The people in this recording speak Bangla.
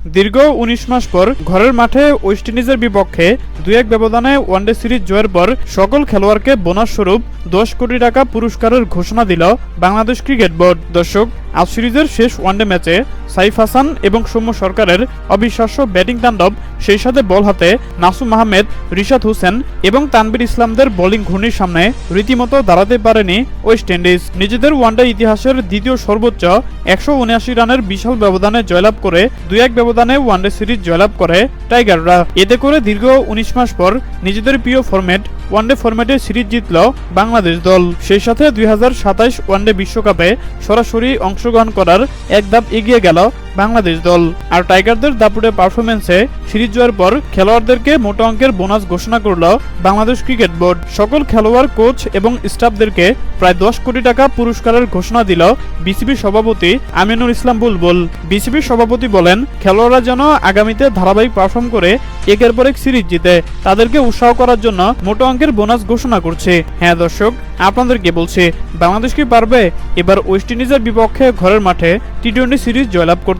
দীর্ঘ উনিশ মাস পর ঘরের মাঠে ওয়েস্ট ইন্ডিজের বিপক্ষে দুই এক ব্যবধানে ওয়ানডে সিরিজ জয়ের পর সকল খেলোয়াড়কে বোনাস স্বরূপ দশ কোটি টাকা পুরস্কারের ঘোষণা দিল বাংলাদেশ ক্রিকেট বোর্ড। দর্শক আজ সিরিজের শেষ ওয়ানডে ম্যাচে সাইফ হাসান এবং সৌম্য সরকারের অবিশ্বাস্য ব্যাটিং তাণ্ডব, সেই সাথে বল হাতে নাসুম আহমেদ, রিশাদ হোসেন এবং তানবির ইসলামদের বোলিং ঘূর্ণির সামনে রীতিমতো দাঁড়াতে পারেনি ওয়েস্ট ইন্ডিজ। নিজেদের ওয়ানডে ইতিহাসের দ্বিতীয় সর্বোচ্চ একশো উনআশি রানের বিশাল ব্যবধানে জয়লাভ করে দুই এক ব্যবধানে ওয়ানডে সিরিজ জয়লাভ করে টাইগাররা। এতে করে দীর্ঘ উনিশ মাস পর নিজেদের প্রিয় ফরম্যাট ওয়ানডে ফরম্যাটে সিরিজ জিতল বাংলাদেশ দল। সেই সাথে দুই ওয়ানডে বিশ্বকাপে সরাসরি অংশগ্রহণ করার এক ধাপ এগিয়ে গেল বাংলাদেশ দল। আর টাইগারদের দাপুটে পারফরমেন্সে সিরিজ জয়ের পর খেলোয়াড়দেরকে মোটা অঙ্কের বোনাস ঘোষণা করল বাংলাদেশ ক্রিকেট বোর্ড। সকল খেলোয়াড় কোচ এবং স্টাফদেরকে প্রায় দশ কোটি টাকা পুরস্কারের ঘোষণা দিল বিসিবি সভাপতি আমিনুল ইসলাম বুলবুল। বিসিবি সভাপতি বলেন, খেলোয়াড়রা যেন আগামীতে ধারাবাহিক পারফর্ম করে একের পর এক সিরিজ জিতে, তাদেরকে উৎসাহ করার জন্য মোটা অঙ্কের বোনাস ঘোষণা করছে। হ্যাঁ দর্শক আপনাদেরকে বলছে, বাংলাদেশ কি পারবে? এবার ওয়েস্ট ইন্ডিজের বিপক্ষে ঘরের মাঠে টি টোয়েন্টি সিরিজ জয়লাভ করতে।